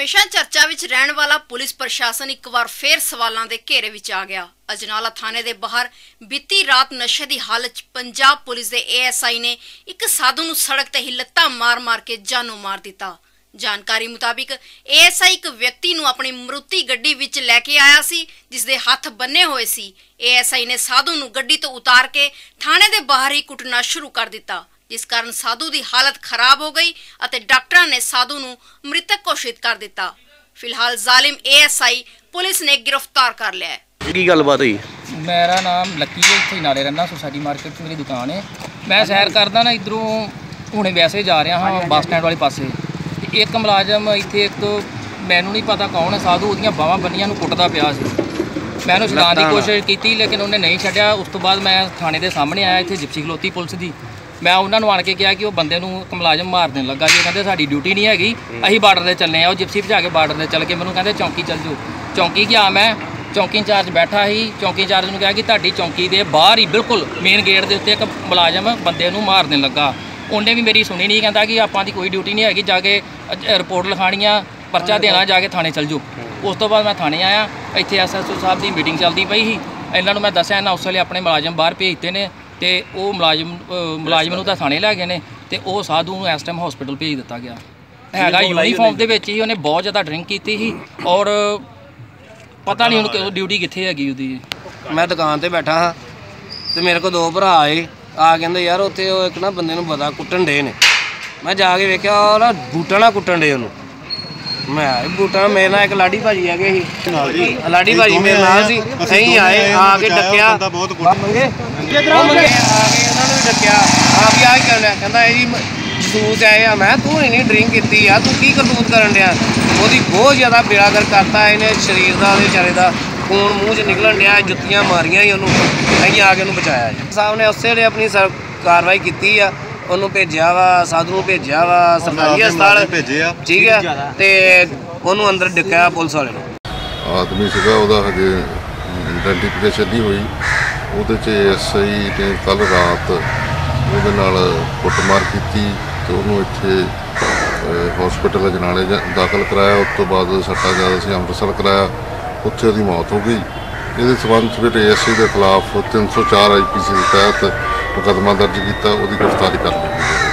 ਹਮੇਸ਼ਾ ਚਰਚਾ ਵਿੱਚ ਰਹਿਣ ਵਾਲਾ ਪੁਲਿਸ ਪ੍ਰਸ਼ਾਸਨ ਇੱਕ ਵਾਰ ਫੇਰ ਸਵਾਲਾਂ ਦੇ ਘੇਰੇ ਵਿੱਚ ਆ ਗਿਆ। ਅਜਨਾਲਾ ਥਾਣੇ ਦੇ ਬਾਹਰ ਬੀਤੀ ਰਾਤ ਨਸ਼ੇ ਦੀ ਹਾਲਤ 'ਚ ਪੰਜਾਬ ਪੁਲਿਸ ਦੇ ਏਐਸਆਈ ਨੇ ਇੱਕ ਸਾਧੂ ਨੂੰ ਸੜਕ ਤੇ ਹੀ ਲੱਤਾਂ ਮਾਰ-ਮਾਰ ਕੇ ਜਾਨੋਂ ਮਾਰ ਦਿੱਤਾ। ਜਾਣਕਾਰੀ ਮੁਤਾਬਿਕ ਏਐਸਆਈ ਇੱਕ ਵਿਅਕਤੀ ਨੂੰ ਆਪਣੀ ਮਰੂਤੀ ਗੱਡੀ ਵਿੱਚ ਲੈ ਕੇ ਆਇਆ ਸੀ ਜਿਸ ਦੇ ਹੱਥ ਬੰਨੇ ਹੋਏ ਸੀ। ਏਐਸਆਈ ਨੇ ਸਾਧੂ ਨੂੰ ਗੱਡੀ ਤੋਂ ਉਤਾਰ ਕੇ ਥਾਣੇ ਦੇ ਬਾਹਰ ਹੀ ਕੁੱਟਣਾ ਸ਼ੁਰੂ ਕਰ ਦਿੱਤਾ। ਜਿਸ ਕਾਰਨ ਸਾਧੂ ਦੀ ਹਾਲਤ ਖਰਾਬ ਹੋ ਗਈ ਅਤੇ ਡਾਕਟਰਾਂ ਨੇ ਸਾਧੂ ਨੂੰ ਮ੍ਰਿਤਕ ਘੋਸ਼ਿਤ ਕਰ ਦਿੱਤਾ। ਫਿਲਹਾਲ ਜ਼ਾਲਿਮ ਏਐਸਆਈ ਪੁਲਿਸ ਨੇ ਗ੍ਰਿਫਤਾਰ ਕਰ ਲਿਆ ਹੈ। ਕੀ ਗੱਲਬਾਤ ਹੋਈ? ਮੇਰਾ ਨਾਮ ਲੱਕੀ ਹੈ ਇੱਥੇ ਨਾਲੇ ਰਹਿੰਦਾ ਸੋਸਾਇਟੀ ਮਾਰਕੀਟ 'ਚ ਮੇਰੀ ਦੁਕਾਨ ਹੈ। ਮੈਂ ਸੈਰ ਕਰਦਾ ਨਾ ਇਧਰੋਂ ਹੁਣੇ ਵੈਸੇ ਜਾ ਰਿਹਾ ਹਾਂ ਬੱਸ ਸਟੈਂਡ ਵਾਲੇ ਪਾਸੇ। ਤੇ ਇੱਕ ਮੁਲਾਜ਼ਮ ਇੱਥੇ ਇੱਕ ਮੈਨੂੰ ਨਹੀਂ ਪਤਾ ਕੌਣ ਹੈ ਸਾਧੂ ਉਹਦੀਆਂ ਬਾਹਾਂ ਬੰਨੀਆਂ ਨੂੰ ਕੁੱਟਦਾ ਪਿਆ ਸੀ। ਮੈਂ ਉਹਨੂੰ ਛਡਾਉਣ ਦੀ। ਕੋਸ਼ਿਸ਼ ਕੀਤੀ ਲੇਕਿਨ ਉਹਨੇ ਨਹੀਂ ਛੱਡਿਆ। ਉਸ ਤੋਂ ਬਾਅਦ ਮੈਂ ਥਾਣੇ ਦੇ ਸਾਹਮਣੇ ਆਇਆ ਇੱਥੇ ਜਿਪਸੀ ਖਲੋਤੀ ਪੁਲਿਸ ਦੀ। ਮੈਂ ਉਹਨਾਂ ਨੂੰ ਆਣ ਕੇ ਕਿਹਾ ਕਿ ਉਹ ਬੰਦੇ ਨੂੰ ਮੁਲਾਜ਼ਮ ਮਾਰ ਦੇਣ ਲੱਗਾ ਜੀ। ਕਹਿੰਦੇ ਸਾਡੀ ਡਿਊਟੀ ਨਹੀਂ ਹੈਗੀ ਅਸੀਂ ਬਾਰਡਰ ਤੇ ਚੱਲੇ ਆ। ਉਹ ਜਿਪਸੀ ਭਜਾ ਕੇ ਬਾਰਡਰ ਤੇ ਚੱਲ ਕੇ ਮੈਨੂੰ ਕਹਿੰਦੇ ਚੌਂਕੀ ਚੱਲ ਜਾਓ। ਚੌਂਕੀ ਗਿਆ ਮੈਂ? ਚੌਂਕੀ ਇੰਚਾਰਜ ਬੈਠਾ ਸੀ। ਚੌਂਕੀ ਇੰਚਾਰਜ ਨੂੰ ਕਿਹਾ ਕਿ ਤੁਹਾਡੀ ਚੌਂਕੀ ਦੇ ਬਾਹਰ ਹੀ ਬਿਲਕੁਲ ਮੇਨ ਗੇਟ ਦੇ ਉੱਤੇ ਇੱਕ ਮੁਲਾਜ਼ਮ ਬੰਦੇ ਨੂੰ ਮਾਰ ਦੇਣ ਲੱਗਾ। ਉਹਨੇ ਵੀ ਮੇਰੀ ਸੁਣੀ ਨਹੀਂ। ਕਹਿੰਦਾ ਕਿ ਆਪਾਂ ਦੀ ਕੋਈ ਡਿਊਟੀ ਨਹੀਂ ਹੈਗੀ। ਜਾ ਕੇ ਰਿਪੋਰਟ ਲਿਖਾਣੀ ਆ ਪਰਚਾ ਦੇਣਾ ਜਾ ਕੇ ਥਾਣੇ ਚੱਲ ਜਾਓ। ਉਸ ਤੋਂ ਬਾਅਦ ਮੈਂ ਥਾਣੇ ਆਇਆ। ਇੱਥੇ ਐਸਐਸਓ ਸਾਹਿਬ ਦੀ ਮੀਟਿੰਗ ਚੱਲਦੀ ਪਈ ਸੀ। ਇਹਨਾਂ ਨੂੰ ਮੈਂ ਦੱਸਿਆ ਇਹਨਾਂ ਉਸ ਵੇਲੇ ਆਪਣੇ ਮੁਲਾਜ਼ਮ ਬਾਹਰ ਭੇਜਤੇ ਨੇ। ਤੇ ਉਹ ਮੁਲਾਜ਼ਮ ਮੁਲਾਜ਼ਮ ਨੂੰ ਤਾਂ ਥਾਣੇ ਲੈ ਗਏ ਨੇ ਤੇ ਉਹ ਸਾਧੂ ਨੂੰ ਇਸ ਟਾਈਮ ਹਸਪੀਟਲ ਭੇਜ ਦਿੱਤਾ ਗਿਆ। ਹੈਗਾ ਯੂਨੀਫਾਰਮ ਦੇ ਵਿੱਚ ਹੀ ਉਹਨੇ ਬਹੁਤ ਜ਼ਿਆਦਾ ਡਰਿੰਕ ਕੀਤੀ ਸੀ ਔਰ ਪਤਾ ਨਹੀਂ ਉਹਨੂੰ ਕਿ- ਡਿਊਟੀ ਕਿੱਥੇ ਹੈਗੀ ਉਹਦੀ। ਮੈਂ ਦੁਕਾਨ ਤੇ ਬੈਠਾ ਹਾਂ ਤੇ ਮੇਰੇ ਕੋਲ ਦੋ ਭਰਾ ਆਏ। ਆ ਕਹਿੰਦੇ ਯਾਰ ਉੱਥੇ ਉਹ ਇੱਕ ਨਾ ਬੰਦੇ ਨੂੰ ਬਦਾ ਕੁੱਟਣ ਡੇ ਨੇ। ਮੈਂ ਜਾ ਕੇ ਵੇਖਿਆ ਉਹ ਨਾ ਬੂਟਾ ਨਾਲ ਕੁੱਟਣ ਡੇ ਉਹਨੂੰ। ਮੈਂ ਬੂਟਾ ਮੇਰੇ ਨਾਲ ਇੱਕ ਲਾਡੀ ਭਾਜੀ ਹੈਗੇ ਸੀ। ਲਾਡੀ ਭਾਜੀ ਮੇਰੇ ਨਾਲ ਸੀ। ਸਹੀ ਆਏ ਆ ਕੇ ਡੱਕਿਆ। ਮੰਗੇ ਉਹ ਮੰਗੇ ਆ ਕੇ ਉਹਨਾਂ ਨੂੰ ਡੱਕਿਆ। ਆ ਵੀ ਆ ਕੀ ਕਰਨ ਡਿਆ ਕਹਿੰਦਾ ਇਹ ਜੀ ਜਸੂਸ ਆਏ ਆ ਮੈਂ ਤੂੰ ਨਹੀਂ ਡਰਿੰਕ ਕੀਤੀ ਆ ਤੂੰ ਕੀ ਕਰਤੂਤ ਕਰਨ ਡਿਆ? ਉਹਦੀ ਬਹੁਤ ਜ਼ਿਆਦਾ ਬੇੜਾਗਰ ਕਰਤਾ ਇਹਨੇ ਸਰੀਰ ਦਾ ਉਹਦੇ ਵਿਚਾਰੇ ਦਾ। ਖੂਨ ਮੂੰਹ 'ਚ ਨਿਕਲਣ ਡਿਆ ਜੁੱਤੀਆਂ ਮਾਰੀਆਂ ਹੀ ਉਹਨੂੰ। ਅਸੀਂ ਆ ਕੇ ਉਹਨੂੰ ਬਚਾਇਆ ਜੀ। ਸਾਹਿਬ ਨੇ ਉਸੇ ਵੇਲੇ ਆਪਣੀ ਸਰ ਕਾਰਵਾਈ ਕੀਤੀ ਆ। ਉਹਨੂੰ ਭੇਜਿਆ ਵਾ ਸਾਧੂ ਨੂੰ ਭੇਜਿਆ ਵਾ ਸਰਕਾਰੀ ਹਸਪਤਾਲ। ਭੇਜੇ ਆ। ਠੀਕ ਹੈ। ਤੇ ਉਹਨੂੰ ਅੰਦਰ ਡਿੱਕਿਆ ਪੁਲਿਸ ਵਾਲੇ ਨੂੰ। ਆਦਮੀ ਸੀਗਾ ਉਹਦਾ ਹਜੇ ਆਇਡੈਂਟੀਫਿਕੇਸ਼ਨ ਨਹੀਂ ਹੋਈ। ਉਹਦੇ ਚ ਐਸਆਈ ਨੇ ਕੱਲ ਰਾਤ ਉਹਦੇ ਨਾਲ ਕੁੱਟਮਾਰ ਕੀਤੀ ਤੇ ਉਹਨੂੰ ਇੱਥੇ ਹਸਪੀਟਲ ਅਜਨਾਲੇ ਦਾਖਲ ਕਰਾਇਆ। ਉਸ ਤੋਂ ਬਾਅਦ ਸੱਟਾ ਜ਼ਿਆਦਾ ਸੀ, ਅੰਮ੍ਰਿਤਸਰ ਕਰਾਇਆ। ਉੱਥੇ ਉਹਦੀ ਮੌਤ ਹੋ ਗਈ। ਇਹਦੇ ਸਬੰਧ ਵਿੱਚ ਐਸਆਈ ਦੇ ਖਿਲਾਫ 304 ਆਈਪੀਸੀ ਦੇ ਤਹਿਤ ਮੁਕੱਦਮਾ ਦਰਜ ਕੀਤਾ। ਉਹਦੀ ਗ੍ਰਿਫਤਾਰੀ ਕਰ ਲਈ